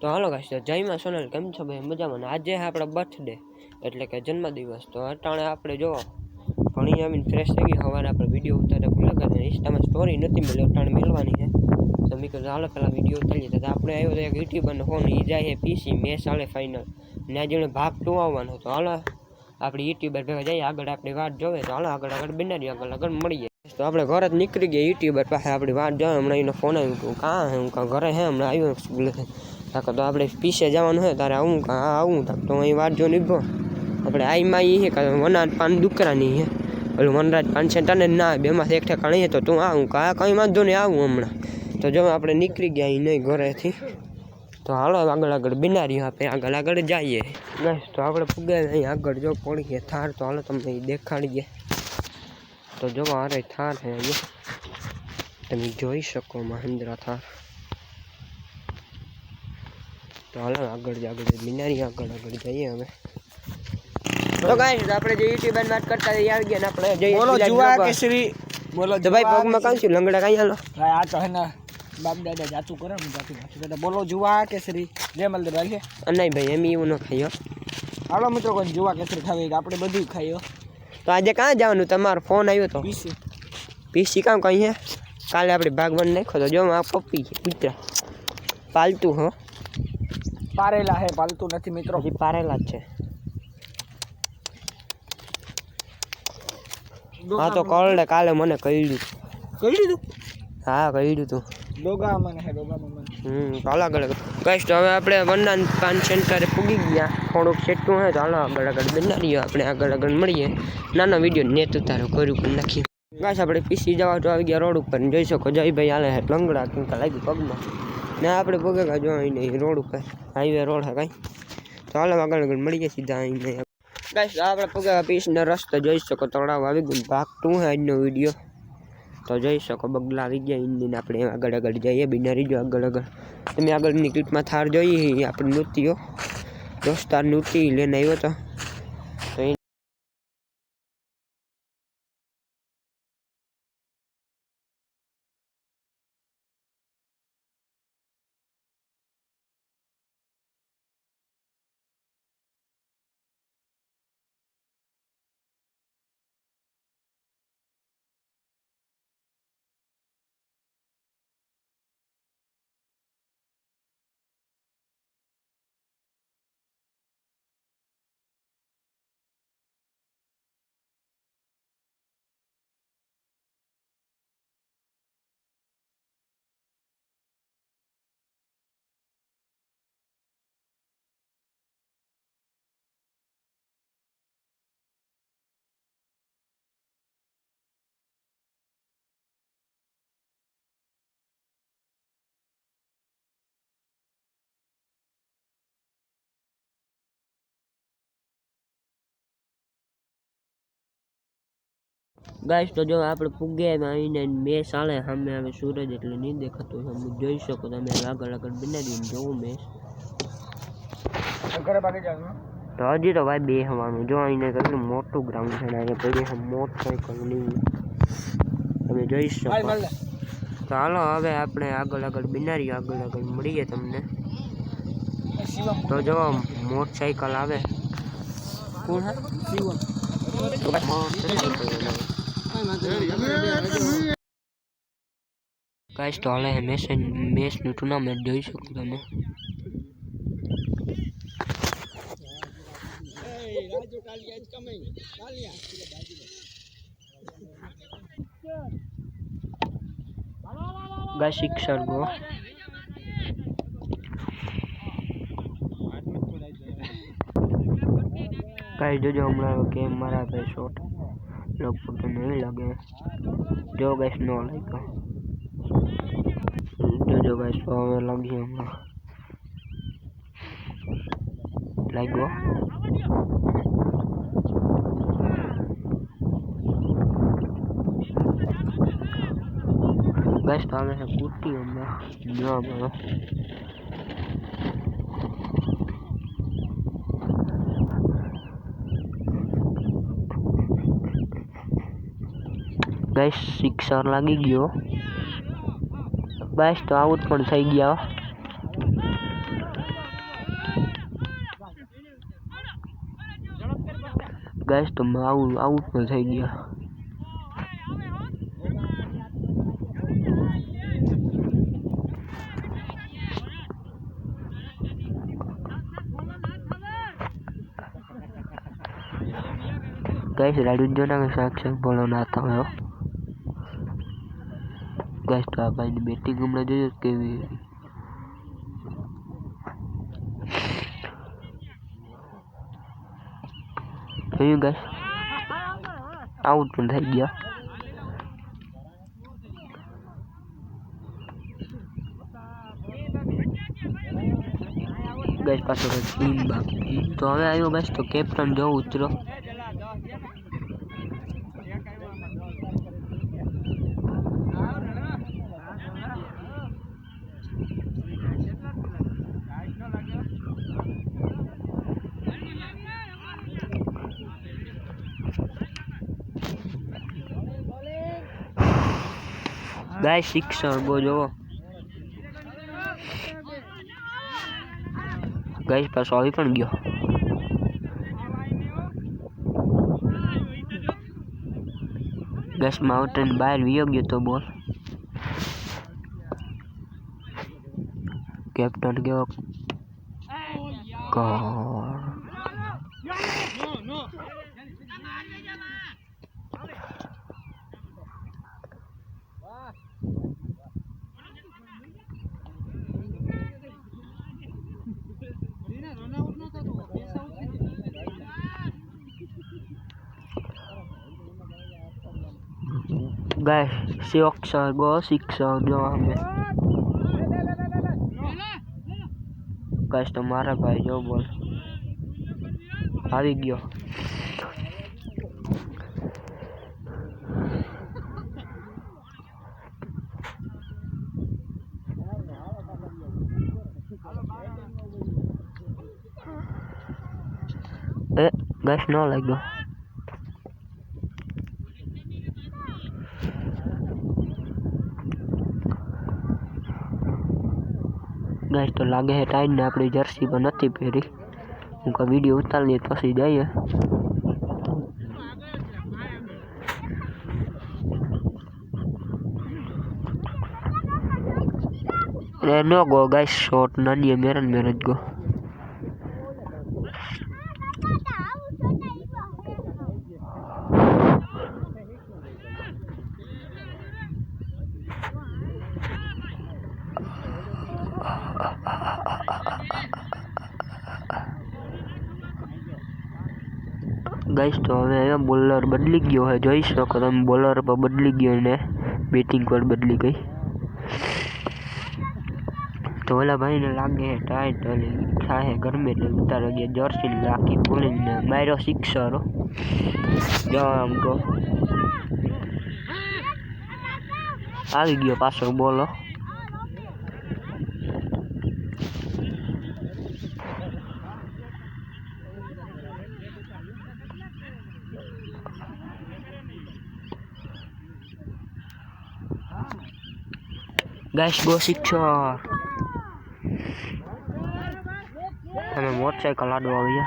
તો હાલો गाइस તો જાઈમાં સોનોલ ગેમ છો ભાઈ મજામાં ને આજે આપણો બર્થડે એટલે કે જન્મદિવસ તો અટાણે આપણે જો ઘણી આવીને ફ્રેસ થઈ હવાના પર વિડિયો ઉતારે કુલાકા ઇન્સ્ટામાં સ્ટોરી નથી મળ્યો અટાણે મળવાની છે તો મિત્રો હાલો પહેલા વિડિયો થઈ જતો આપણે આવ્યો તો એક યુટ્યુબરનો ફોન ઈ જાય છે પીસી મે સાલે ફાઈનલ ને જણે ભાગ ટુ આવવાનો તો હાલો આપડી યુટ્યુબર ભાઈ જાય આગળ આપડી વાટ જોવે તો હાલો આગળ આગળ બેન આગળ આગળ મળી જાય તો આપણે ઘરેથી નીકળી ગયા યુટ્યુબર પાસે આપડી વાટ જોવે હમણે એનો ફોન આવ્યો તો ક્યાં છે હું ક ઘરે છે હમણે આવ્યો તાકો તો આપણે પીસે જવાનું હોય તારે આવું આવું તાક તો અહીં વાટ જો નીભો આપણે આઈમાં એ છે કે વનરાજ પાન દુકરાની છે ઓલું વનરાજ પાન છે તને ના બેમાંથી એક ઠેકાણી તો તું આવું કા કંઈ વાંધો નહીં આવું હમણાં તો જો આપણે નીકળી ગયા અહીં નહીં ઘરેથી તો હાલો આગળ આગળ બિનારીઓ આપણે આગળ આગળ જઈએ બસ તો આપણે પૂગે અહીં આગળ જો પડીએ થાર તો હાલો તમને દેખાડીએ તો જો અરે થાર હે તમે જોઈ શકો મહેન્દ્ર થાર તો હાલો આગળ આગળ બિનારી આગળ આગળ જઈએ હવે તો ગાઈસ આપણે જે યુટ્યુબર વાત કરતા એ આવી ગયા આપણે જઈએ બોલો જુવા કે શ્રી બોલો તો ભાઈ પગમાં કામ છું લંગડા કાઈ હાલો ભાઈ આ તો હે ને બાપ દાદા જાતું કરે ને જાતું જાતું કરે બોલો જુવા કે શ્રી જય મલદર ભાઈ નહીં ભાઈ એમ એવું ન ખાયો હાલો મિત્રો કોઈ જુવા કે શ્રી ખાવી આપણે બધું ખાયો તો આજે કાં જવાનું તમારો ફોન આવ્યો તો પીસી પીસી કામ કઈ હે કાલે આપણે ભાગવાન નાખ્યો તો જો આ પપ્પી કૂતરા પાલતું હો પારેલા છે પાલતું નથી મિત્રો હજી પારેલા જ છે હા તો કોલડે કાલે મને કહી કહી દીધું હા કહી દીધું ડોગા મને હે ડોગા મને હમ ચાલો આગળ કઈશ તો હવે આપણે વંદન પાન સેન્ટરે પૂગી ગયા થોડુંક સેટું હે ચાલો આગળ આગળ બનાવીએ આપણે આગળ આગળ મળીએ નાનો વિડીયો નેત ઉતારો કર્યું પણ નાખી બસ આપણે પીસી જવા તો આવી ગયા રોડ ઉપર જોઈ શકો જય ભાઈ હાલે હે લંગડા કેમ લાગી પગમાં ના આપણે પગે જો અહીં રોડ ઉપર હાઈવે રોડ હા કાંઈ તો હાલો આગળ આગળ મળીએ સીધા અહીં ગાઈસ આપણે પગા પીસના રસ્તો જોઈ શકો તળાવ આવી ગયું ભાગ ટુ હે આજનો વિડીયો તો જોઈ શકો બગલા આવી ગયા ઇન્દિને આપણે આગળ આગળ જઈએ બિનારી રીજો આગળ આગળ તમે આગળની ક્લિપમાં થાર જોઈએ આપણી નૃત્યો દોસ્તાર નૃત્ય લઈને આવ્યો તો ગાઈસ તો જો આપણે પુગ ગયા આઈને મે ચાલે હમે હવે સૂરજ એટલે ન દેખતો હમ જોઈ શકો તમે આગળ આગળ બેના દે હું મે આગળ બાકી જાજો તોજી તો ભાઈ બે હવાનું જો આઈને કી મોટો ગ્રાઉન્ડ છે નાજે પડી છે મોટરસાઈકલ ની હવે જોઈ શકો ચાલો હવે આપણે આગળ આગળ બિનારી આગળ આગળ મડી ગયા તમને તો જો મોટરસાઈકલ આવે કોણ હે કી ઓ गाइस तो है मेस मेस नु टूर्नामेंट जोई सको तुम ए Raju Kalia is coming Kalia guys शिक्षण गो गाइस जो जो हमरा गेम मारा पे शॉट लोग को नहीं लगे जो गैस नो लाइक जो जो गैस तो हमें लगी हम लाइक वो गैस तो हमें कुटी हम ना बना guys sixer lagi gio. guys to out pun saya gyo guys to mau out pun saya gyo guys lalu jodang sak sak bolon datang yo guest आ गए ने मीटिंग हमने जो के भी थैंक यू गाइस आउट बंद है गया guys पास हो गया बाकी तो अबे आई हो तो कैप्टन जो उतरो ગાય સિક્સર ગો જોવો ગાય પાછો આવી પણ ગયો ગેસ માઉન્ટેન બહાર વિયો ગયો તો બોલ કેપ્ટન ગયો God. guys, si Oxal go, Sixal go kami. Guys, તમારા ભાઈ જો બોલ આવી ગયો એ ગેસ ન લાગ્યો guys to lagi headline, tain dah pergi jersey beri. tip ya, muka video tal ni tu si daya Nah, ni aku guys short nanti yang meren meren gua. ગાઈશ તો હવે બોલર બદલી ગયો હોય જોઈ શકો તમે બોલર પર બદલી ગયો ને બેટિંગ પર બદલી ગઈ તો ઓલા ભાઈને લાગે હે ટાઈટ અને ખાહે એટલે ઉતારો ગયા જર્સી રાખી બોલીને માર્યો સિક્સરો જો કહો આવી ગયો પાછો બોલો guys gue secure karena buat saya kalah dua ya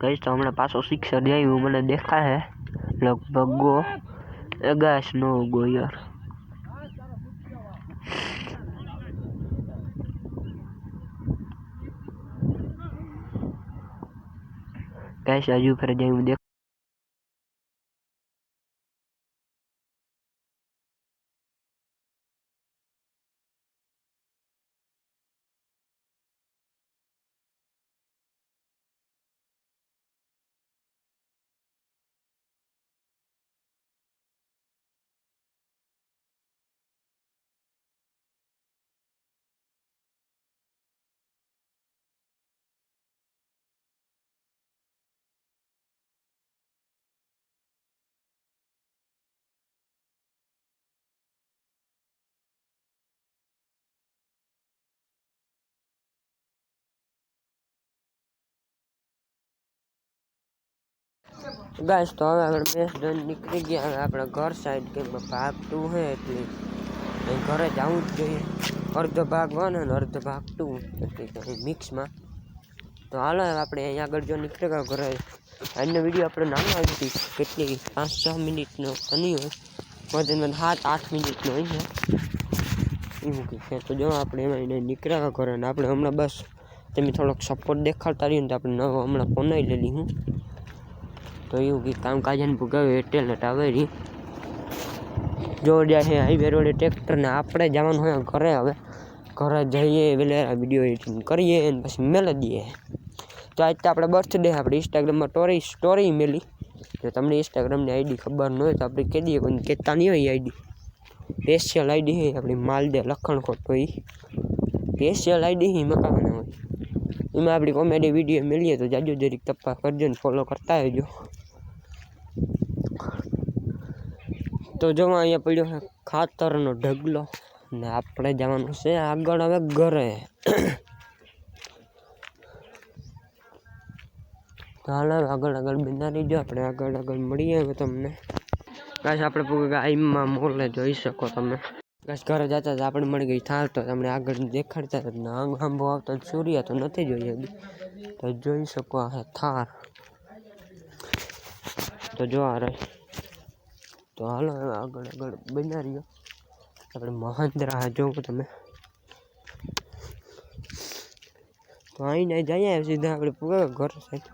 guys tahu mana pas osik dia ibu mana deka ya eh. lagu bagus ya guys no gue ya કહેશે હજુ ફરજ હું દેખ ગાઈસ તો હવે આગર બે ડન નીકળી ગયા આપણે ઘર સાઈડ કેમાં ભાગતું હે તો ઘરે જાવું જોઈએ અર્ધ ભાગવા ને અર્ધ ભાગતું એટલે મિક્સમાં તો હાલો આપણે અહીં આગળ જો નીકળ કા ઘરે આનું વિડીયો આપણે નાનું આવીતી કેટલી 5-6 મિનિટનો બની હોય મોજનમાં 7-8 મિનિટનો હોય ઈ બુખે તો જો આપણે એમાં એ નીકળ કા ઘરે અને આપણે હમણા બસ તમે થોડોક સપોર્ટ દેખાતા રહીને તો આપણે નવું હમણા બનાવી લેલી હું તો યુકી કામ કાજેન ભગાવ હેટેલ હટાવરી જોરજા હે હાઈ વેરોડે ટ્રેક્ટર ને આપણે જવાનું હે કરે હવે કરે જઈએ વેલેરા વિડિયો એડિટિંગ કરીએ અને પછી મેલે દીએ તો આજ તો આપડે બર્થડે આપડી ઇન્સ્ટાગ્રામ પર તોરી સ્ટોરી મેલી કે તમને ઇન્સ્ટાગ્રામ ની આઈડી ખબર ન હોય તો આપડે કહી દી કેતા નહી આઈડી સ્પેશિયલ આઈડી હે આપડી માલદે લખનખો તોય સ્પેશિયલ આઈડી હે મકાન હોય ઇમે આપડી કોમેડી વિડિયો મિલી તો જાજો જરીક તપ્પા કરજો ને ફોલો કરતા રહેજો તો જો આયા પડ્યો ખાતરનો ઢગલો ને આપણે જવાનું છે આગળ હવે ઘરે તો હાલ આગળ આગળ બેના રીજો આપણે આગળ આગળ મળી ગયા તમને गाइस આપણે પૂકે આમાં મોલે જોઈ શકો તમે गाइस ઘરે જાતા જ આપણે મળી ગઈ થાર તો તમને આગળ દેખાડતા નાંગ-ગામબો આવતા ચુરિયા તો નથી જોઈય તો જોઈ શકો અહ થાર તો જો આ રે તો આ આગળ આગળ બની રહ્યો આપડે મહંદરા જો તમે તો આઈ નઈ જાય સીધા આપડે پورا ઘર સાઈટ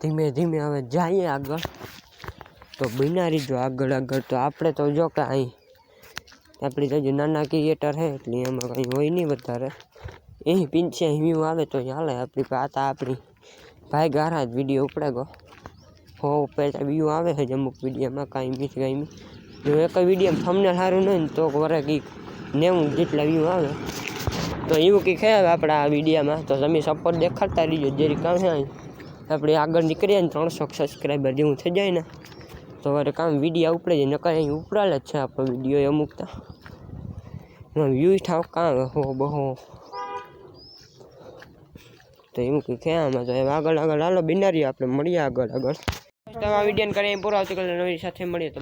ધીમે ધીમે આવે જાય આગળ તો બની રહ્યો આગળ આગળ તો આપણે તો જો કે આ આપડી જૂના ના કે કીટર હે એટલે અમે આઈ હોય નઈ બતારે એ પિંચે હમી આવે તો ચાલે આપડી પાતા આપડી ભાઈ ગારા જ વિડિયો અપડાગો ફો ઉપરતા view આવે છે જમુક વિડીયો માં કાઈ બીસ ગઈ ને જો એક વિડીયો માં થમ્બનેલ સારું નઈ તો કરે 90 જેટલા view આવે તો એવું કે ખ્યાલ આપડા આ વિડીયો માં તો તમે સપોર્ટ દેખાડતા રીજો જેરી કામ હે આપડે આગળ નીકળી અન 300 સબસ્ક્રાઇબર જે હું થઈ જાય ને તો કરે કામ વિડીયો ઉપર જ નકા એ ઉપર જ છે આ વિડીયો એમુકતા નો view થા કહો બહુ તો એવું કે ખ્યાલ માં જો આગળ આગળ હાલો બિનારી આપણે મળ્યા આગળ આગળ તો આ વિડીયોને કરીને પૂરો આવતીકાલે નવી સાથે મળીએ તો